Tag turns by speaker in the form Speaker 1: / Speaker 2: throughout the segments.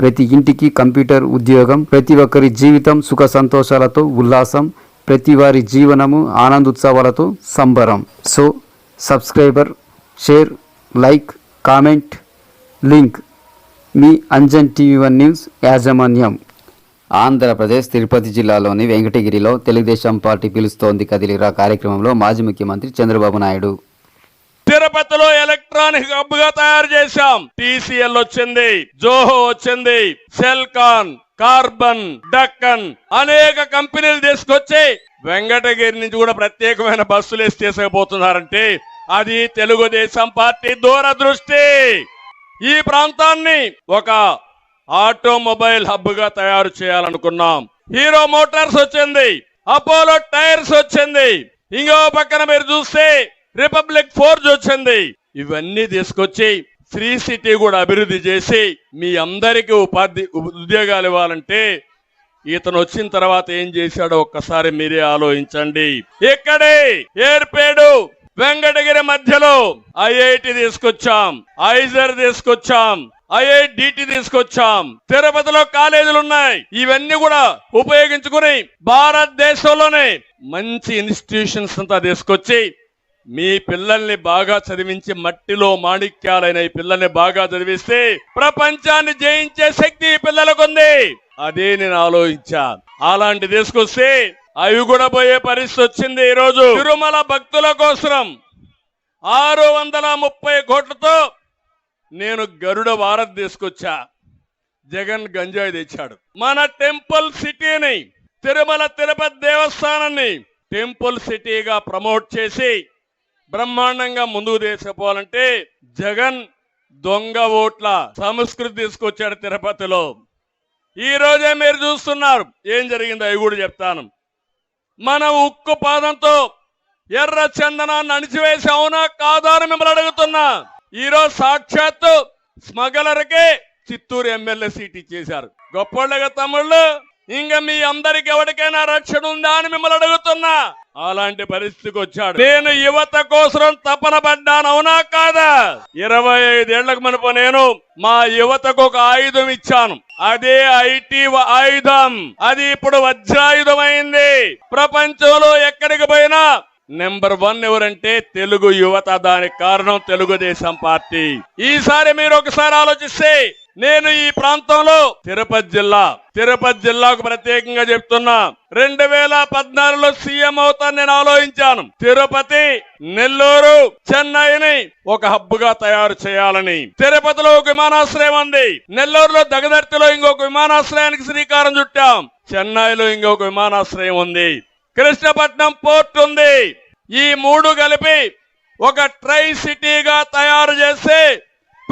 Speaker 1: ప్రతి ఇంటికి కంప్యూటర్ ఉద్యోగం ప్రతి ఒక్కరి జీవితం సుఖ సంతోషాలతో ఉల్లాసం ప్రతి వారి జీవనము ఆనందోత్సవాలతో సంబరం. So subscriber share like comment link. మీ అంజన్ టీవీ వన్ న్యూస్ యాజమాన్యం. ఆంధ్రప్రదేశ్ తిరుపతి జిల్లాలోని వెంకటగిరిలో తెలుగుదేశం పార్టీ పిలుస్తోంది కదిలిరా కార్యక్రమంలో మాజీ ముఖ్యమంత్రి చంద్రబాబు నాయుడు.
Speaker 2: తిరుపతిలో ఎలక్ట్రానిక్ హబ్గా తయారు చేశాం. టీసీఎల్ వచ్చింది జోహో వచ్చింది సెల్కాన్ కార్బన్ డక్కన్ అనేక కంపెనీలు తీసుకొచ్చి వెంకటగిరి నుంచి కూడా ప్రత్యేకమైన బస్సులు వేసి తీసుకుపోతున్నారంటే అది తెలుగుదేశం పార్టీ దూరదృష్టి. ఈ ప్రాంతాన్ని ఒక ఆటోమొబైల్ హబ్గా తయారు చేయాలనుకున్నాం. హీరో మోటార్స్ వచ్చింది అపోలో టైర్స్ వచ్చింది. ఇంకో పక్కన మీరు చూస్తే రిపబ్లిక్ ఫోర్జ్ వచ్చింది. ఇవన్నీ తీసుకొచ్చి శ్రీ సిటీ కూడా అభివృద్ధి చేసి మీ అందరికీ ఉపాధి ఉద్యోగాలు ఇవ్వాలంటే ఇతను వచ్చిన తర్వాత ఏం చేశాడో ఒక్కసారి మీరే ఆలోచించండి. ఇక్కడే ఏర్పేడు వెంకటగిరి మధ్యలో ఐఐటి తీసుకొచ్చాం ఐజర్ తీసుకొచ్చాం ఐఐడిటి తీసుకొచ్చాం. తిరుపతిలో కాలేజీలు ఉన్నాయి. ఇవన్నీ కూడా ఉపయోగించుకుని భారతదేశంలోనే మంచి ఇన్స్టిట్యూషన్స్ అంతా తీసుకొచ్చి మీ పిల్లల్ని బాగా చదివించి మట్టిలో మాణిక్యాలైన ఈ పిల్లల్ని బాగా చదివిస్తే ప్రపంచాన్ని జయించే శక్తి ఈ పిల్లలకు ఉంది. అదే నేను ఆలోచించా అలాంటి తీసుకొస్తే అవి కూడా పోయే పరిస్థితి వచ్చింది ఈ రోజు తిరుమల భక్తుల కోసం ఆరు వందల ముప్పై కోట్లతో నేను గరుడ వారధి తీసుకొచ్చా. జగన్ గంజాయి తెచ్చాడు. మన టెంపుల్ సిటీని తిరుమల తిరుపతి దేవస్థానాన్ని టెంపుల్ సిటీగా ప్రమోట్ చేసి బ్రహ్మాండంగా ముందుకు తీసుకుపోవాలంటే జగన్ దొంగ ఓట్ల సంస్కృతి తీసుకొచ్చాడు తిరుపతిలో. ఈ రోజే మీరు చూస్తున్నారు. ఏం జరిగిందో అవి కూడా చెప్తాను. మన ఉక్కు పాదంతో ఎర్ర చందనాన్ని అణిచివేసి అవునా కాదా అని మిమ్మల్ని అడుగుతున్నా. ఈరోజు సాక్షాత్తు స్మగలర్కే చిత్తూరు ఎమ్మెల్యే సీట్ ఇచ్చేశారు. గొప్పోళ్ళగా తమ్ముళ్ళు ఇంకా మీ అందరికి ఎవరికైనా రక్షణ ఉందా అని మిమ్మల్ని అడుగుతున్నా. అలాంటి పరిస్థితికి వచ్చాడు. నేను యువత కోసం తపన పడ్డాను అవునా కాదా? ఇరవై ఐదేళ్ళకు మనపు నేను మా యువతకు ఒక ఆయుధం ఇచ్చాను. అదే ఐటీ ఆయుధం. అది ఇప్పుడు వజ్రాయుధం అయింది ప్రపంచంలో ఎక్కడికి పోయినా నెంబర్ వన్ ఎవరంటే తెలుగు యువత. దానికి కారణం తెలుగుదేశం పార్టీ. ఈసారి మీరు ఒకసారి ఆలోచిస్తే నేను ఈ ప్రాంతంలో తిరుపతి జిల్లా తిరుపతి జిల్లాకు ప్రత్యేకంగా చెప్తున్నా. రెండు వేల పద్నాలుగులో సీఎం అవుతాను నేను ఆలోచించాను. తిరుపతి నెల్లూరు చెన్నైని ఒక హబ్గా తయారు చేయాలని. తిరుపతిలో ఒక విమానాశ్రయం ఉంది. నెల్లూరులో దగదర్తిలో ఇంకొక విమానాశ్రయానికి శ్రీకారం చుట్టాం. చెన్నైలో ఇంకొక విమానాశ్రయం ఉంది. కృష్ణపట్నం పోర్ట్ ఉంది. ఈ మూడు కలిపి ఒక ట్రై సిటీగా తయారు చేసి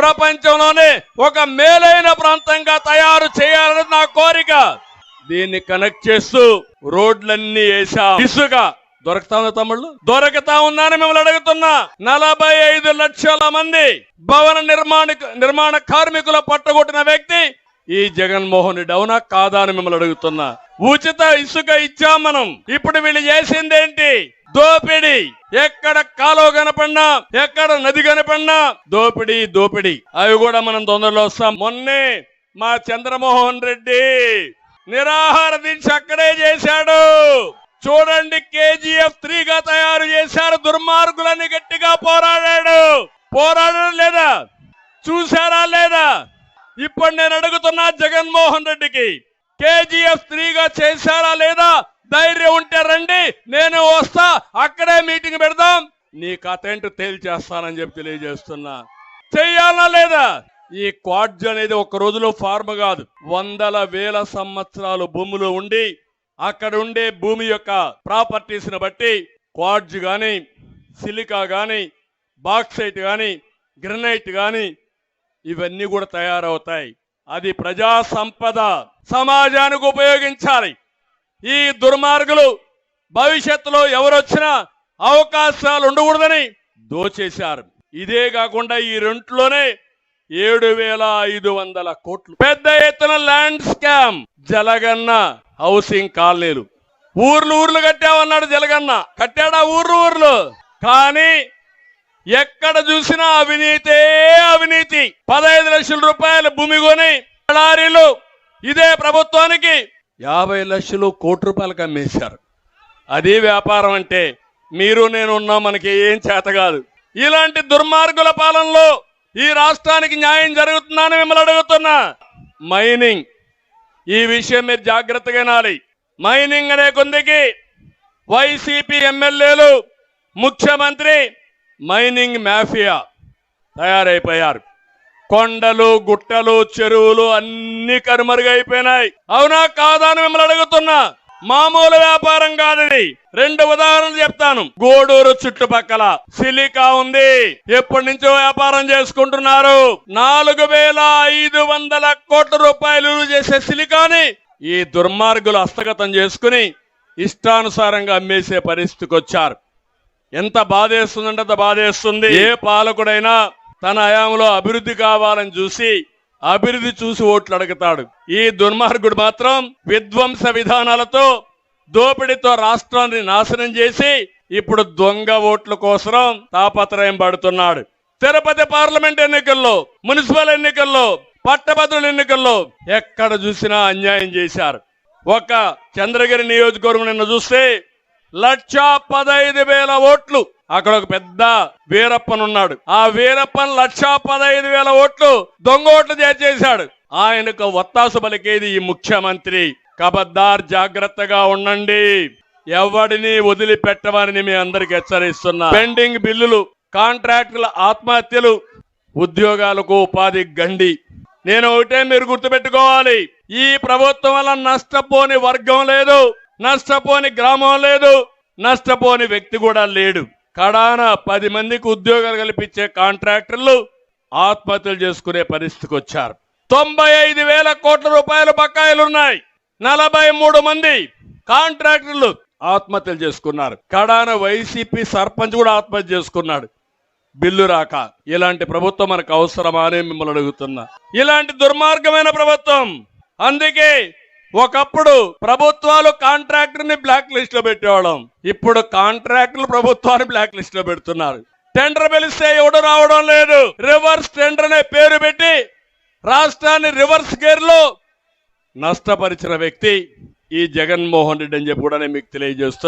Speaker 2: ప్రపంచంలోనే ఒక మేలైన ప్రాంతంగా తయారు చేయాలని నా కోరిక. దీన్ని కనెక్ట్ చేస్తూ రోడ్లన్నీ వేసా ఇసుక దొరకతా ఉందా తమ్ముళ్ళు? దొరకతా ఉన్నారని మిమ్మల్ని అడుగుతున్నా. నలభై ఐదు లక్షల మంది భవన నిర్మాణ నిర్మాణ కార్మికుల పట్టగొట్టిన వ్యక్తి ఈ జగన్మోహన్ రెడ్డి అవునా కాదా అని మిమ్మల్ని అడుగుతున్నా. ఉచిత ఇసుక ఇచ్చాం మనం. ఇప్పుడు వీళ్ళు చేసిందేంటి? దోపిడీ. ఎక్కడ కాలువ కనపడినా ఎక్కడ నది కనపడినా దోపిడీ దోపిడీ. అవి కూడా మనం తొందరలో వస్తాం. మొన్నే మా చంద్రమోహన్ రెడ్డి నిరాహార దీక్ష అక్కడే చేశాడు. చూడండి కేజీఎఫ్ త్రీగా తయారు చేశారు. దుర్మార్గులని గట్టిగా పోరాడాడు. పోరాడడం లేదా? చూసారా లేదా? ఇప్పుడు నేను అడుగుతున్నా జగన్మోహన్ రెడ్డికి కేజీఎఫ్ త్రీగా చేశారా లేదా? ధైర్యం ఉంటే రండి నేను వస్తా అక్కడే మీటింగ్ పెడదాం. నీ కథ ఏంటో తేల్చేస్తానని చెప్పి తెలియజేస్తున్నా. చెయ్యాలా లేదా? ఈ క్వాడ్జ్ అనేది ఒక రోజులో ఫార్మ్ కాదు. వందల వేల సంవత్సరాలు భూమిలో ఉండి అక్కడ ఉండే భూమి యొక్క ప్రాపర్టీస్ని బట్టి క్వాడ్జ్ గాని సిలికా గాని బాక్సైట్ గాని గ్రనైట్ గాని ఇవన్నీ కూడా తయారవుతాయి. అది ప్రజా సంపద సమాజానికి ఉపయోగించాలి. ఈ దుర్మార్గులు భవిష్యత్తులో ఎవరొచ్చినా అవకాశాలు ఉండకూడదని దోచేశారు. ఇదే కాకుండా ఈ రెంట్లోనే ఏడు వేల ఐదు వందల కోట్లు. పెద్ద ఎత్తున ల్యాండ్ స్కామ్. జలగన్న హౌసింగ్ కాలనీలు. ఊర్లు ఊర్లు కట్టామన్నాడు జలగన్న. కట్టాడా ఊర్లు ఊర్లు? కానీ ఎక్కడ చూసినా అవినీతే అవినీతి. పదహైదు లక్షల రూపాయల భూమి కొని లారీలు ఇదే ప్రభుత్వానికి యాభై లక్షలు కోటి రూపాయలకు అమ్మేశారు. అది వ్యాపారం అంటే మీరు నేను ఉన్నాం మనకి ఏం చేత కాదు. ఇలాంటి దుర్మార్గుల పాలనలో ఈ రాష్ట్రానికి న్యాయం జరుగుతుందని మిమ్మల్ని అడుగుతున్నా. మైనింగ్. ఈ విషయం మీరు జాగ్రత్తగా వినాలి. మైనింగ్ అనే కొందికి వైసీపీ ఎమ్మెల్యేలు ముఖ్యమంత్రి మైనింగ్ మాఫియా తయారైపోయారు. కొండలు గుట్టలు చెరువులు అన్ని కనుమరుగైపోయినాయి. అవునా కాదా అని మిమ్మల్ని అడుగుతున్నా. మామూలు వ్యాపారం కాదని రెండు ఉదాహరణలు చెప్తాను. గూడూరు చుట్టుపక్కల సిలికా ఉంది. ఎప్పటి నుంచో వ్యాపారం చేసుకుంటున్నారు. నాలుగు వేల ఐదు వందల కోట్ల రూపాయలు చేసే సిలికాని ఈ దుర్మార్గులు హస్తగతం చేసుకుని ఇష్టానుసారంగా అమ్మేసే పరిస్థితికి వచ్చారు. ఎంత బాధేస్తుందంటే అంత బాధేస్తుంది. ఏ పాలకుడైనా తన హయాంలో అభివృద్ధి కావాలని చూసి అభివృద్ధి చూసి ఓట్లు అడుగుతాడు. ఈ దుర్మార్గుడు మాత్రం విధ్వంస విధానాలతో దోపిడీతో రాష్ట్రాన్ని నాశనం చేసి ఇప్పుడు దొంగ ఓట్ల కోసం తాపత్రయం పడుతున్నాడు. తిరుపతి పార్లమెంట్ ఎన్నికల్లో మున్సిపల్ ఎన్నికల్లో పట్టభద్రుల ఎన్నికల్లో ఎక్కడ చూసినా అన్యాయం చేశారు. ఒక చంద్రగిరి నియోజకవర్గం నిన్న చూస్తే లక్ష పదైదు వేల ఓట్లు. అక్కడ ఒక పెద్ద వీరప్పన్ ఉన్నాడు ఆ వీరప్పన్ లక్ష పదైదు వేల ఓట్లు దొంగ ఓట్లు చేసేశాడు ఆయనకు ఒత్తాసు పలికేది ఈ ముఖ్యమంత్రి. కబద్దార్ జాగ్రత్తగా ఉండండి. ఎవడిని వదిలిపెట్టమని మీ అందరికి హెచ్చరిస్తున్నా. పెండింగ్ బిల్లులు కాంట్రాక్టుల ఆత్మహత్యలు ఉద్యోగాలకు ఉపాధి గండి. నేను ఒకటే మీరు గుర్తుపెట్టుకోవాలి. ఈ ప్రభుత్వం వల్ల నష్టపోని వర్గం లేదు. నష్టపోని గ్రామం లేదు. నష్టపోని వ్యక్తి కూడా లేడు. కడాన పది మందికి ఉద్యోగాలు కల్పించే కాంట్రాక్టర్లు ఆత్మహత్యలు చేసుకునే పరిస్థితికి వచ్చారు. తొంభై ఐదు వేల కోట్ల రూపాయల బకాయిలు ఉన్నాయి. నలభై మూడు మంది కాంట్రాక్టర్లు ఆత్మహత్యలు చేసుకున్నారు. కడాన వైసీపీ సర్పంచ్ కూడా ఆత్మహత్య చేసుకున్నాడు. బిల్లు రాక. ఇలాంటి ప్రభుత్వం మనకు అవసరమా అని మిమ్మల్ని అడుగుతున్నా. ఇలాంటి దుర్మార్గమైన ప్రభుత్వం. అందుకే ఒకప్పుడు ప్రభుత్వాలు కాంట్రాక్టర్ని బ్లాక్ లిస్ట్లో పెట్టేవాళ్ళం. ఇప్పుడు కాంట్రాక్టులు ప్రభుత్వాన్ని బ్లాక్ లిస్ట్లో పెడుతున్నారు. టెండర్ పిలిస్తే ఎవడు రావడం లేదు. రివర్స్ టెండర్ అనే పేరు పెట్టి రాష్ట్రాన్ని రివర్స్ గేర్లో నష్టపరిచిన వ్యక్తి ఈ జగన్మోహన్ రెడ్డి అని చెప్పి కూడా నేను మీకు తెలియజేస్తున్నా.